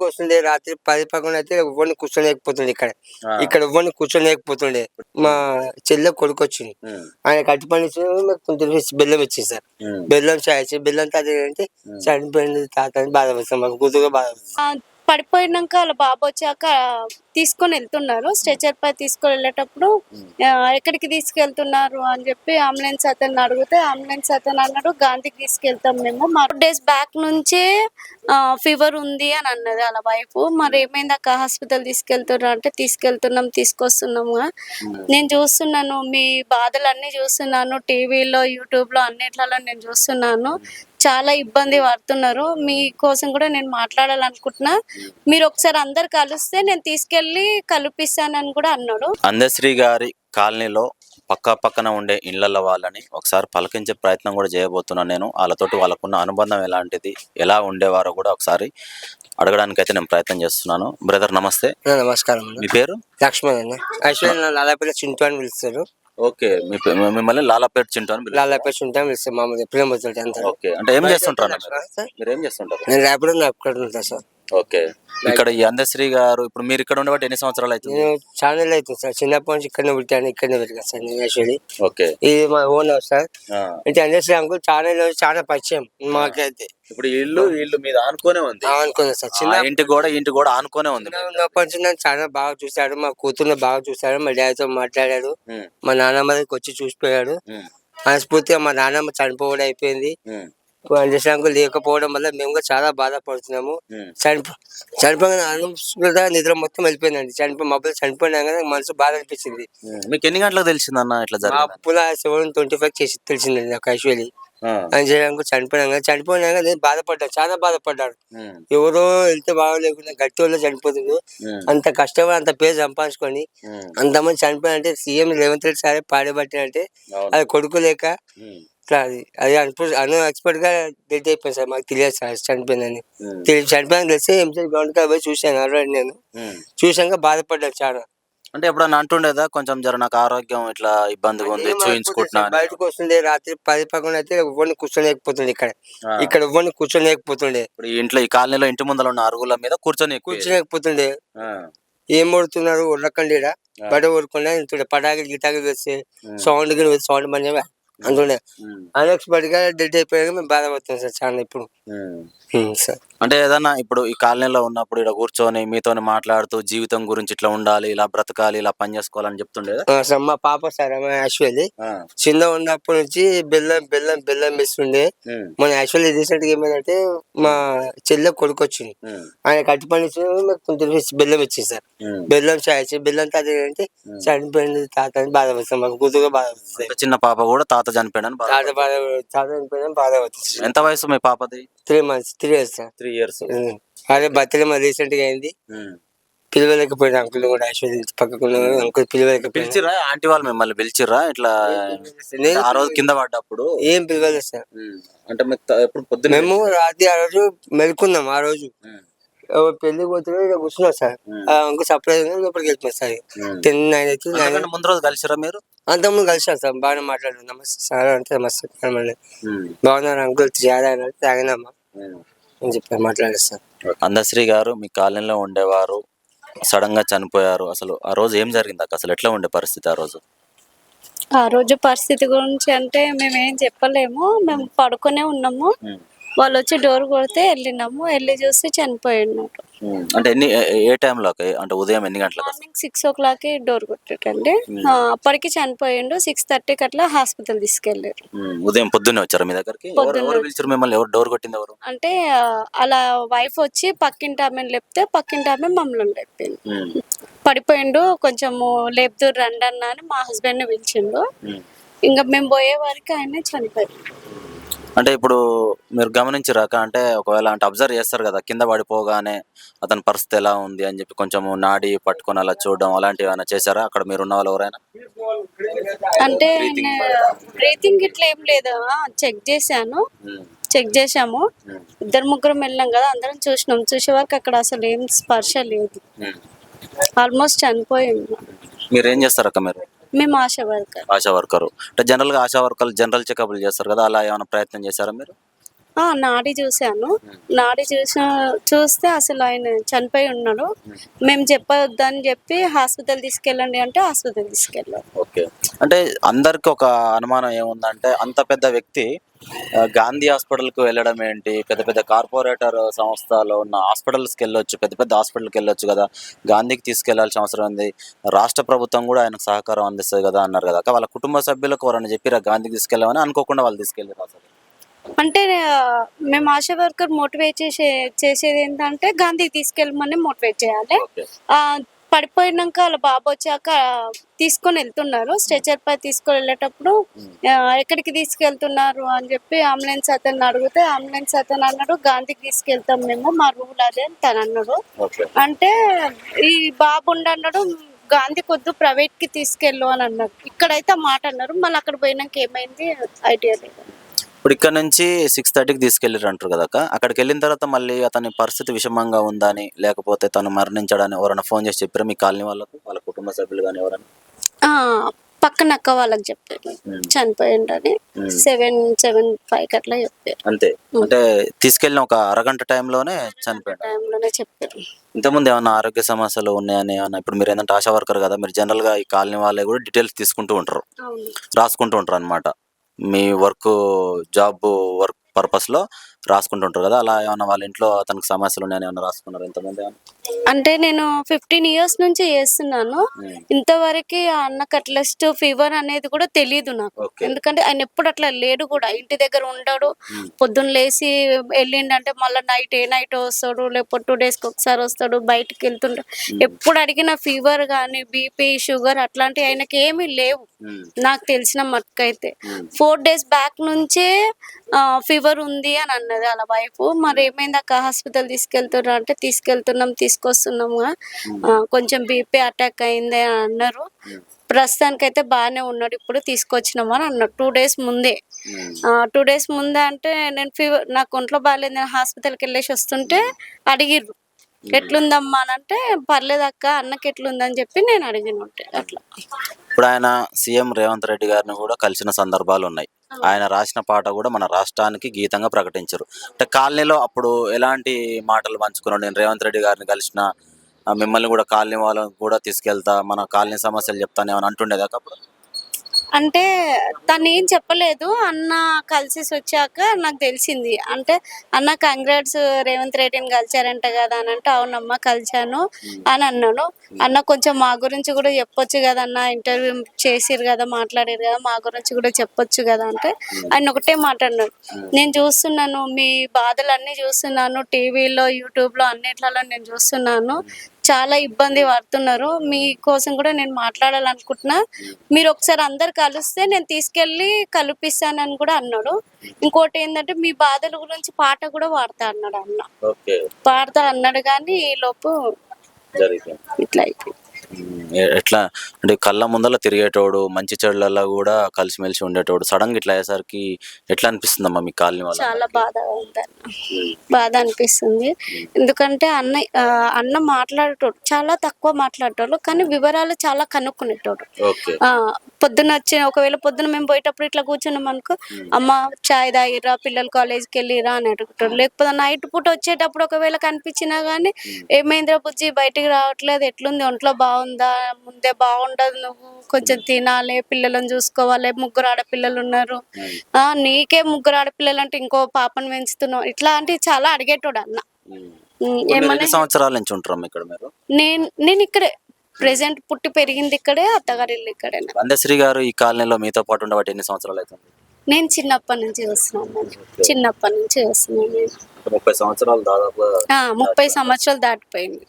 వస్తుండే రాత్రి పది పక్కన అయితే ఎవరిని కూర్చోలేకపోతుండే ఇక్కడ. ఇక్కడ ఎవరిని కూర్చోలేకపోతుండే మా చెల్లె కొడుకు వచ్చింది ఆయన కట్టి పని కొంచెం బెల్లం ఇచ్చింది సార్. బెల్లం చాయ్ బెల్లం తాత అంటే చనిపోయింది తాత అని బాధపడుతాం మాకు కూతురుగా బాధపడుతుంది. పడిపోయినాక వాళ్ళ బాబు వచ్చాక తీసుకొని వెళ్తున్నారు. స్ట్రెచర్ పై తీసుకొని వెళ్ళేటప్పుడు ఎక్కడికి తీసుకెళ్తున్నారు అని చెప్పి అంబులెన్స్ అతను అడిగితే అంబులెన్స్ అతను అన్నాడు గాంధీకి తీసుకెళ్తాం మేము. మా డేస్ బ్యాక్ నుంచే ఫీవర్ ఉంది అని అన్నది వాళ్ళ వైఫ్. మరి ఏమైంది అక్క? హాస్పిటల్ తీసుకెళ్తున్నారు అంటే తీసుకెళ్తున్నాం తీసుకొస్తున్నాము నేను చూస్తున్నాను మీ బాధలు అన్నీ చూస్తున్నాను టీవీలో యూట్యూబ్లో అన్నిట్లలో నేను చూస్తున్నాను. చాలా ఇబ్బంది పడుతున్నారు. మీ కోసం కూడా నేను మాట్లాడాలనుకుంటున్నా. మీరు ఒకసారి అందరు కలిస్తే నేను తీసుకెళ్ళి కల్పిస్తానని కూడా అన్నాడు. అందశ్రీ గారి కాలనీలో పక్క పక్కన ఉండే ఇళ్ళ వాళ్ళని ఒకసారి పలకించే ప్రయత్నం కూడా చేయబోతున్నాను నేను. వాళ్ళతోటి వాళ్ళకున్న అనుబంధం ఎలాంటిది ఎలా ఉండేవారో కూడా ఒకసారి అడగడానికి అయితే నేను ప్రయత్నం చేస్తున్నాను. బ్రదర్ నమస్తే. నమస్కారం మీ పేరు? లక్ష్మణ్ అన్న. ఐశ్వర్య లాలాపల్లి చింటూ అని పిలుస్తారు. ఓకే. మీ పే- మిమ్మల్ని లాలాపేట చింటూ అని పిలుస్తారు. లాలాపల్లి చింటూ అని పిలుస్తారు మామూలుగా ప్రేమ ఓకే. అంటే ఏం చేస్తుంటారు అన్న మీరు? ఏం చేస్తుంటారు? నేను రేపటి నా అక్కడ ఉంటా సార్. ఓకే. ఇక్కడ ఈ అందశ్రీ గారు ఇప్పుడు మీరు ఇక్కడ ఉండబట్టి ఎన్ని సంవత్సరాలు అవుతుంది? నేను ఛానల్ అవుతుంది సార్. చిన్నప్పటి నుంచి ఇక్కడనే పుట్టాను ఇక్కడనే పెరిగాను సార్ నేను యాక్చువల్లీ. ఓకే. ఇది మా ఓన్ హౌస్ సార్. అంటే అంజశ్రీ అంకుల్ ఛానల్ చాలా పరిచయం మాకైతే. ఇప్పుడు ఇల్లు ఇల్లు మీద ఆనుకోనే ఉంది. అనుకున్నాను సార్. ఆ చిన్న ఇంటి కూడా ఇంటి కూడా ఆనుకోనే ఉంది ఉన్నప్పటి నుంచి నన్ను చాలా బాగా చూశాడు మా కూతుర్ని బాగా చూశాడు మా డాడీతో మాట్లాడాడు మా నాన్నమ్మ దగ్గరికి వచ్చి చూసిపోయాడు మనస్ఫూర్తిగా మా నాన్నమ్మ చనిపోవడం అయిపోయింది. అంకుల్ లేకపోవడం వల్ల మేము కూడా చాలా బాధపడుతున్నాము. చనిపో చనిపోయిన నిద్ర మొత్తం వెళ్ళిపోయిందండి. చనిపోయి మా పిల్లలు చనిపోయినా కానీ నాకు మనసు బాధ అనిపించింది. మీకు ఎన్ని గంటలకు తెలిసిందన్న ఇట్లా మా జరిగింది? అప్పుల సెవెన్ ట్వంటీ ఫైవ్ చేసి తెలిసిందండి నాకు యాక్చువల్లీ. అంజయ్ అంకుల్ చనిపోయినా కానీ చనిపోయినా బాధపడ్డాను చాలా బాధపడ్డాను. ఎవరో వెళ్తే బాగోలేకుండా గట్టి వాళ్ళు చనిపోతుంది అంత కష్టపడి అంత పేరు సంపాదించుకొని అంతమంది చనిపోయినంటే సీఎం రేవంత్ రెడ్డి సారే పాడబట్టినంటే అది కొడుకు లేక ఇట్లా అది అది అను ఎక్స్పర్ట్గా డెడ్ అయిపోయింది సార్. మాకు తెలియదు సార్ చనిపోయిందని. తెలియదు చనిపోయిన తెలిసి ఎంసీ గ్రౌండ్ కా పోయి చూశాను ఆల్రెడీ నేను. చూశాక బాధపడ్డాను చాలా. అంటే ఎప్పుడన్నా అంటుండేదా? కొంచెం జర నాకు ఆరోగ్యం ఇట్లా ఇబ్బందిగా ఉంది చూయించుకుంటున్నా అని. బయటకు వస్తుండే రాత్రి పది పక్కన అయితే ఎవరిని కూర్చోలేకపోతుండే ఇక్కడ. ఇక్కడ ఎవరిని కూర్చోలేకపోతుండే ఇప్పుడు ఇంట్లో ఈ కాలనీలో ఇంటి ముందర ఉన్న అరుగుల మీద కూర్చొని కూర్చోలేకపోతుండే ఏం కొడుతున్నారు ఉర్రకండి బయట ఊరుకుండా ఇంటుండే పటాకులు గిటాకులు వేస్తే సౌండ్ సౌండ్ మంచి అంటుండే అన్ఎక్స్పెక్ట్గా డెడ్ అయిపోయాక మేము బాధపడుతున్నాం సార్ చాలా ఇప్పుడు. సార్. అంటే ఏదన్నా ఇప్పుడు ఈ కాలనీలో ఉన్నప్పుడు ఇక్కడ కూర్చొని మీతో మాట్లాడుతూ జీవితం గురించి ఇట్లా ఉండాలి ఇలా బ్రతకాలి ఇలా పని చేసుకోవాలని చెప్తుండేదా? ఆ, మా పాప సార్ ఆమె యాక్చువల్లీ చిన్న ఉన్నప్పటి నుంచి బెల్లం బెల్లం బెల్లం ఇస్తుండే మన యాక్చువల్లీ రీసెంట్గా ఏమైందంటే మా చెల్లె కొడుకు వచ్చింది ఆయన కట్టి పని కొంచెం బెల్లం ఇచ్చింది సార్. బెల్లం చాయ్ ఇచ్చి బెల్లం తాత అంటే చనిపోయింది తాత అని బాధపడుతాం మాకు కూతురుగా బాధపడుతుంది. చిన్న పాప కూడా తాత చనిపోయాడని బాధ తాత బాధ తాత చనిపోయిందని బాధపడుతుంది. ఎంత వయసు మీ పాపది? Three months three years. Sir three years. అదే బర్త్డే మా రీసెంట్గా అయింది పిలవలేకపోయిన అంకుల్ కూడా యాక్చువల్లీ పక్కకున్న అంకుల్ పిలవలేకపోయినా పిలిచిర్రా ఆంటీ వాళ్ళు మిమ్మల్ని పిలిచిర్రా? ఇట్లా నేను ఆ రోజు కింద పడ్డప్పుడు? ఏం పిలవలేదు సార్. అంటే మీకు త- ఎప్పుడు పొద్దున్న? మేము రాత్రి ఆ రోజు మెలుకున్నాం ఆ రోజు. పెళ్ళి పోతే ఇక్కడ కూర్చున్నాం సార్. ఆ అంకుల్ సర్ప్రైజ్ లోపలికి వెళ్ళిపోయింది సార్. టెన్ నైన్ అయితే నైన్ ముందు రోజు కలిసిరా మీరు? అంతకుముందు కలిసాం సార్ బాగానే మాట్లాడారు. నమస్తే సార్ అంటే నమస్తే సార్ బాగున్నారు అంకుల్? త్యాగా తాగినమ్మా అని చెప్పి మాట్లాడేస్తాను అందశ్రీ గారు మీ కాలనీలో ఉండేవారు సడన్గా చనిపోయారు. అసలు ఆ రోజు ఏం జరిగింది అక్క? అసలు ఎట్లా ఉండే పరిస్థితి ఆ రోజు? ఆ రోజు పరిస్థితి గురించి అంటే మేము ఏం చెప్పలేము. మేము పడుకునే ఉన్నాము. వాళ్ళు వచ్చి డోర్ కొడితే వెళ్ళినాము వెళ్ళి చూస్తే చనిపోయినారు అంటే ఎన్ని ఏ- టైంలో అంటే ఉదయం ఎన్ని గంటలకు? Morning six o'clock door కొట్టండి అప్పటికి చనిపోయిండు. సిక్స్ థర్టీకి అట్లా హాస్పిటల్ తీసుకెళ్ళారు ఉమ్, ఉదయం పొద్దున్నే వచ్చారు మీ దగ్గరికి? పిలిచారు మిమ్మల్ని? ఎవరు డోర్ కొట్టింది ఎవరు? అంటే అలా వైఫ్ వచ్చి పక్కింటి ఆమెను లేపితే పక్కింటి ఆమె మమ్మల్ని లేపింది. పడిపోయిండు కొంచెము లేపుతూ రండి అన్న అని మా హస్బెండ్ని పిలిచిండు. ఇంకా మేము పోయే వరకు ఆయన చనిపోయాడు అంటే ఇప్పుడు మీరు గమనించరాక అంటే ఒకవేళ అంటే అబ్జర్వ్ చేస్తారు కదా కింద పడిపోగానే అతని పరిస్థితి ఎలా ఉంది అని చెప్పి కొంచెం నాడి పట్టుకొని అలా చూడడం అలాంటివి ఏమైనా చేశారా? అక్కడ మీరు ఉన్న వాళ్ళు ఎవరైనా అంటే బ్రీతింగ్ ఇట్లా ఏం లేదు? చెక్ చేశాను. చెక్ చేశాము. ఉమ్, ఇద్దరు ముగ్గురం వెళ్ళాం కదా అందరం చూసినాం. చూసే వరకు అక్కడ అసలు ఏం స్పర్శ లేదు. ఆల్మోస్ట్ చనిపోయింది మీరు ఏం చేస్తారు అక్క మీరు? మేము ఆశ వర్కర్. ఆశా వర్కర్. అంటే జనరల్గా ఆశా వర్కర్లు జనరల్ చెకప్లు చేస్తారు కదా అలా ఏమైనా ప్రయత్నం చేశారా మీరు? నాడి చూశాను. నాడి చూసిన చూస్తే అసలు ఆయన చనిపోయి ఉన్నాడు. మేము. చెప్పొద్దని చెప్పి హాస్పిటల్ తీసుకెళ్ళండి అంటే హాస్పిటల్ తీసుకెళ్ళాం ఓకే. అంటే అందరికి ఒక అనుమానం ఏముందంటే అంత పెద్ద వ్యక్తి గాంధీ హాస్పిటల్కి వెళ్ళడం ఏంటి? పెద్ద పెద్ద కార్పొరేటర్ సంస్థలో ఉన్న హాస్పిటల్స్కి వెళ్ళొచ్చు పెద్ద పెద్ద హాస్పిటల్కి వెళ్ళొచ్చు కదా. గాంధీకి తీసుకెళ్ళాల్సిన అవసరం ఉంది. రాష్ట్ర ప్రభుత్వం కూడా ఆయనకు సహకారం అందిస్తుంది కదా అన్నారు కదా. వాళ్ళ కుటుంబ సభ్యులకు ఎవరైనా చెప్పిరా గాంధీకి తీసుకెళ్ళామని? అనుకోకుండా వాళ్ళు తీసుకెళ్ళారు అసలు. అంటే మేము ఆశా వర్కర్ మోటివేట్ చేసే చేసేది ఏంటంటే గాంధీకి తీసుకెళ్ళమని మోటివేట్ చేయాలి. పడిపోయినాక వాళ్ళ బాబు వచ్చాక తీసుకొని వెళ్తున్నారు. స్ట్రెచర్ పై తీసుకొని వెళ్ళేటప్పుడు ఎక్కడికి తీసుకెళ్తున్నారు అని చెప్పి అంబులెన్స్ అతను అడిగితే అంబులెన్స్ అతను అన్నాడు గాంధీకి తీసుకెళ్తాం మేము మా రూల్ అదే అని తను అన్నాడు. అంటే ఈ బాబు ఉండన్నాడు గాంధీ కొద్దు ప్రైవేట్కి తీసుకెళ్ళు అని అన్నారు ఇక్కడైతే మాట అన్నారు మళ్ళీ అక్కడ పోయినాక ఏమైంది ఐడియా లేదు. ఇప్పుడు ఇక్కడ నుంచి సిక్స్ థర్టీకి తీసుకెళ్ళారు అంటారు కదా అక్క. అక్కడికి వెళ్ళిన తర్వాత మళ్ళీ అతని పరిస్థితి విషమంగా ఉందని లేకపోతే తను మరణించాడని ఎవరైనా ఫోన్ చేసి చెప్పారు? మీ కాలనీ వాళ్ళకు వాళ్ళ కుటుంబ సభ్యులు కానీ ఎవరైనా? పక్కన అక్క వాళ్ళకి చెప్పారు. చనిపోయిండని సెవెన్ సెవెన్ ఫైవ్కి అట్లా చెప్పారు. అంతే. అంటే తీసుకెళ్ళిన ఒక అరగంట టైంలోనే చనిపోయాడు. టైంలోనే చెప్పారు. ఇంతకుముందు ఏమైనా ఆరోగ్య సమస్యలు ఉన్నాయని ఏమన్నా? ఇప్పుడు మీరు ఏంటంటే ఆశా వర్కర్ కదా మీరు జనరల్గా ఈ కాలనీ వాళ్ళే కూడా డీటెయిల్స్ తీసుకుంటూ ఉంటారు. రాసుకుంటూ ఉంటారు అనమాట మీ వర్క్ జాబ్ వర్క్ పర్పస్లో రాసుకుంటూ ఉంటారు కదా అలా ఏమన్నా వాళ్ళ ఇంట్లో అతనికి సమస్యలు ఉన్నాయని ఏమన్నా రాసుకున్నారు ఎంతమంది? అంటే నేను ఫిఫ్టీన్ ఇయర్స్ నుంచి చేస్తున్నాను. ఇంతవరకు అన్నకు అట్లస్ట్ ఫీవర్ అనేది కూడా తెలియదు నాకు. ఎందుకంటే ఆయన ఎప్పుడు అట్లా లేడు కూడా. ఇంటి దగ్గర ఉండడు. పొద్దున్న లేచి వెళ్ళిండంటే మళ్ళీ నైట్ ఏ నైట్ వస్తాడు లేకపోతే టూ డేస్కి ఒకసారి వస్తాడు బయటికి వెళ్తుంటాడు ఎప్పుడు అడిగిన ఫీవర్ కానీ బీపీ షుగర్ అట్లాంటివి ఆయనకి ఏమీ లేవు. నాకు తెలిసిన మట్టుకైతే. ఫోర్ డేస్ బ్యాక్ నుంచే ఫీవర్ ఉంది అని అన్నది వాళ్ళ వైఫ్ మరి ఏమైంది అక్క? హాస్పిటల్ తీసుకెళ్తున్నారు? అంటే తీసుకెళ్తున్నాం తీసుకొస్తున్నాము ఆ, కొంచెం బీపీ అటాక్ అయింది అని అన్నారు. ప్రస్తుతానికైతే బాగానే ఉన్నాడు. ఇప్పుడు తీసుకొచ్చినాము అని అన్నారు. టూ డేస్ ముందే. టూ డేస్ ముందే అంటే నేను ఫీవర్ నాకు ఒంట్లో బాగాలేదు. నేను హాస్పిటల్కి వెళ్ళేసి వస్తుంటే అడిగిర్రు. ఎట్లుందమ్మా అని అంటే పర్లేదు అక్క అన్నకి ఎట్లుందని చెప్పి నేను అడిగిన అట్లా. ఇప్పుడు ఆయన సీఎం రేవంత్ రెడ్డి గారిని కూడా కలిసిన సందర్భాలు ఉన్నాయి. ఆయన రాసిన పాట కూడా మన రాష్ట్రానికి గీతంగా ప్రకటించారు. అంటే కాలనీలో అప్పుడు ఎలాంటి మాటలు పంచుకున్నాడు నేను రేవంత్ రెడ్డి గారిని కలిసిన మిమ్మల్ని కూడా కాలనీ వాళ్ళని కూడా తీసుకెళ్తా మన కాలనీ సమస్యలు చెప్తాను ఏమని అంటుండేదాకా అప్పుడు? అంటే తను ఏం చెప్పలేదు. అన్న కలిసి వచ్చాక నాకు తెలిసింది. అంటే అన్న కంగ్రాట్స్ రేవంత్ రెడ్డిని కలిచారంట కదా అని అంటే అవునమ్మా కలిశాను అని అన్నాను. అన్న కొంచెం మా గురించి కూడా చెప్పొచ్చు కదా అన్న. ఇంటర్వ్యూ చేసిరు కదా మాట్లాడారు కదా మా గురించి కూడా చెప్పొచ్చు కదా అంటే ఆయన ఒకటే మాట్లాడినాడు నేను చూస్తున్నాను మీ బాధలన్నీ చూస్తున్నాను టీవీలో యూట్యూబ్లో అన్నిట్లలో నేను చూస్తున్నాను. చాలా ఇబ్బంది పడుతున్నారు. మీ కోసం కూడా నేను మాట్లాడాలనుకుంటున్నా. మీరు ఒకసారి అందరు కలిస్తే నేను తీసుకెళ్ళి కల్పిస్తానని కూడా అన్నాడు. ఇంకోటి ఏంటంటే మీ బాధల గురించి పాట కూడా పాడతా అన్నాడు అన్న. పాడతా అన్నాడు కానీ ఈ లోపు ఇట్లా అయిపోయింది. ఎట్లా? అంటే కళ్ళ ముందర తిరిగేటోడు మంచి చెడులలో కూడా కలిసిమెలిసి ఉండేటోడు. సడన్గా ఇట్లా అయ్యేసరికి ఎట్లా అనిపిస్తుందమ్మా మీ కాలనీ వాళ్ళ చాలా బాధగా అన్న బాధ అనిపిస్తుంది. ఎందుకంటే అన్న అన్న మాట్లాడేటోడు చాలా తక్కువ మాట్లాడేటోడు కానీ వివరాలు చాలా కనుక్కునేటోడు. పొద్దున వచ్చి ఒకవేళ పొద్దున మేము పోయేటప్పుడు ఇట్లా కూర్చున్నాం అనుకో అమ్మ చాయ్ తాగిరా పిల్లలు కాలేజ్కి వెళ్ళిరా అని అడుగుతాడు. లేకపోతే నైట్ పూట వచ్చేటప్పుడు ఒకవేళ కనిపించినా కానీ ఏమైందిరా బుజ్జి? బయటికి రావట్లేదు ఎట్లుంది? ఒంట్లో బాగుందా? ముందే బాగుండదు నువ్వు. కొంచెం తినాలి పిల్లలను చూసుకోవాలి ముగ్గురు ఆడపిల్లలు ఉన్నారు. ఆ నీకే ముగ్గురు ఆడపిల్లలు అంటే ఇంకో పాపను పెంచుతున్నావు. ఇట్లాంటివి చాలా అడిగేటోడు అన్న. సంవత్సరాల నుంచి ఉంటారు ఇక్కడ మీరు? నేను నేను ఇక్కడే. ప్రెసెంట్ పుట్టి పెరిగింది ఇక్కడే అత్తగారి ఇల్లు ఇక్కడే వందశ్రీ గారు ఈ కాలనీలో మీతో పాటు ఉండబట్టి ఎన్ని సంవత్సరాలు అవుతుంది? నేను చిన్నప్పటి నుంచి వస్తున్నాను చిన్నప్పటి నుంచి వస్తున్నాను నేను. ముప్పై సంవత్సరాలు దాదాపుగా ఆ, ముప్పై సంవత్సరాలు దాటిపోయింది.